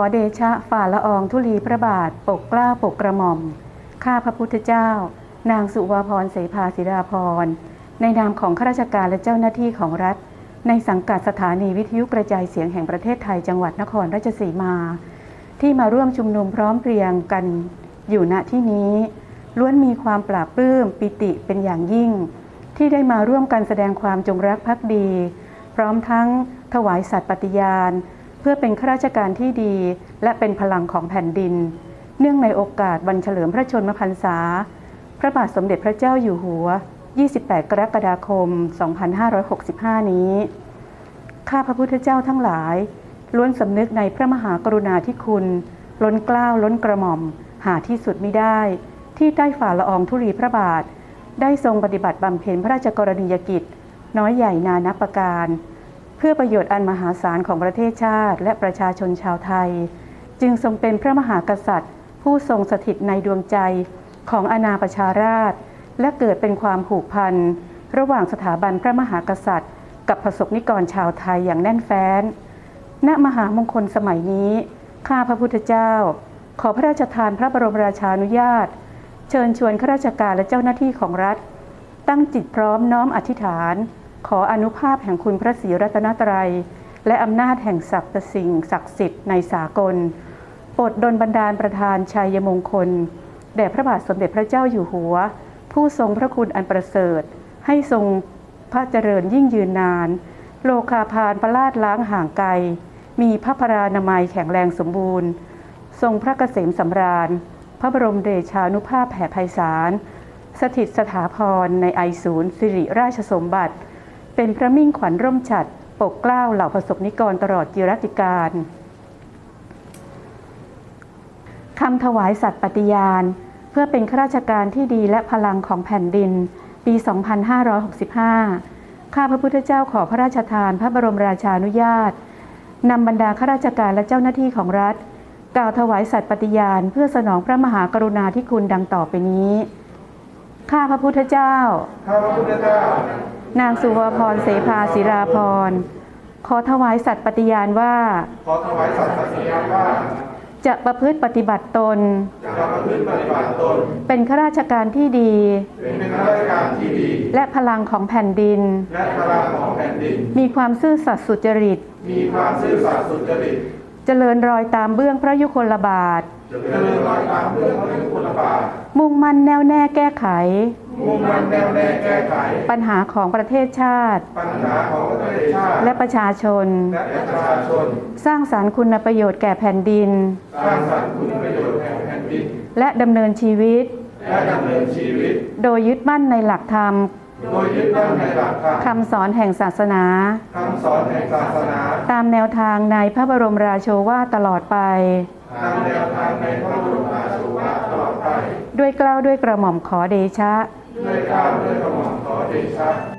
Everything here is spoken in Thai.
ขอเดชะฝ่าละอองธุลีพระบาทปกกล้าปกกระหม่อม ข้าพระพุทธเจ้า นางสุวาพรเสภาศิราพร ในนามของข้าราชการและเจ้าหน้าที่ของรัฐ ในสังกัดสถานีวิทยุกระจายเสียงแห่งประเทศไทยจังหวัดนครราชสีมา ที่มาร่วมชุมนุมพร้อมเพรียงกันอยู่ณที่นี้ ล้วนมีความปราบปลื้มปิติเป็นอย่างยิ่ง ที่ได้มาร่วมกันแสดงความจงรักภักดี พร้อมทั้งถวายสัตย์ปฏิญาณ เพื่อเป็นข้าราชการที่ดี และเป็นพลังของแผ่นดิน เนื่องในโอกาสวันเฉลิมพระชนมพรรษา พระบาทสมเด็จพระเจ้าอยู่หัว 28 กรกฎาคม 2565 นี้ ข้าพระพุทธเจ้าทั้งหลาย ล้วนสำนึกในพระมหากรุณาธิคุณ ล้นเกล้าวล้นกระหม่อม หาที่สุดไมิได้ ที่ใต้ฝ่าละอองธุลีพระบาท ได้ทรงปฏิบัติบำเพ็ญพระราชกรณียกิจ น้อยใหญ่นานับประการ เพื่อประโยชน์อันมหาศาลของประเทศชาติ และประชาชนชาวไทย จึงทรงเป็นพระมหากษัตริย์ ผู้ทรงสถิตในดวงใจของอาณาประชาราษฎร์และเกิดเป็นความผูกพันระหว่างสถาบันพระมหากษัตริย์ กับประสบนิกรชาวไทยอย่างแน่นแฟ้น ณมหามงคลสมัยนี้ ข้าพระพุทธเจ้า ขอพระราชทานพระบรมราชานุญาต เชิญชวนข้าราชการและเจ้าหน้าที่ของรัฐ ตั้งจิตพร้อมน้อมอธิษฐาน ขออนุภาพแห่งคุณพระศรีรัตนตรัย และอำนาจแห่งศักดิ์สิ่งศักดิ์สิทธิ์ในสากลโปรดดลบันดาลประธานชัยมงคลแด่พระบาทสมเด็จพระเจ้าอยู่หัว ผู้ทรงพระคุณอันประเสริฐ ให้ทรงพระเจริญยิ่งยืนนาน โลคาพานประลาดล้างห่างไกล มีพระพรานามัยแข็งแรงสมบูรณ์ ทรงพระเกษมสำราญ พระบรมเดชานุภาพแผ่ไพศาลสถิตสถาพรในไอศูนย์สิริราชสมบัติ เป็นพระมิ่งขวัญร่มฉัดปกเกล้าเหล่าประสบนิกรตลอดจิรติการคำถวายสัตย์ปฏิญาณ เพื่อเป็นข้าราชการที่ดีและพลังของแผ่นดิน ปี 2565 ข้าพระพุทธเจ้าขอพระราชทานพระบรมราชานุญาตนำบรรดาข้าราชการและเจ้าหน้าที่ของรัฐ กล่าวถวายสัตย์ปฏิญาณ เพื่อสนองพระมหากรุณาธิคุณดังต่อไปนี้ ข้าพระพุทธเจ้า ข้าพระพุทธเจ้า นางสุวพรเสภาศิราพร ขอถวายสัตย์ปฏิญาณว่า ขอถวายสัตย์ปฏิญาณว่า จะประพฤติปฏิบัติตน จะประพฤติปฏิบัติตน เป็นข้าราชการที่ดี เป็นข้าราชการที่ดี และพลังของแผ่นดิน และพลังของแผ่นดิน มีความซื่อสัตย์สุจริต มีความซื่อสัตย์สุจริต เจริญรอยตามเบื้องพระยุคลบาท เจริญรอยตามเรื่องพระยุคลบาท มุ่งมั่นแน่วแน่แก้ไข มุ่งมั่นแน่วแน่แก้ไข ปัญหาของประเทศชาติ ปัญหาของประเทศชาติ และประชาชน และประชาชน สร้างสารรค์คุณประโยชน์แก่แผ่นดิน สร้างสรรค์คุณประโยชน์แห่งแผ่นดิน และดำเนินชีวิต และดำเนินชีวิต โดยยึดมั่นในหลักธรรม โดยยึดมั่นในหลักธรรมคำสอนแห่งศาสนา คำสอนแห่งศาสนา ตามแนวทางในพระบรมราโชวาทตลอดไป ตามแนวทางในพระบรมราโชวาทตลอดไป ด้วยเกล้าวด้วยกระหม่อมขอเดชะ ด้วยเกล้าวด้วยกระหม่อมขอเดชะ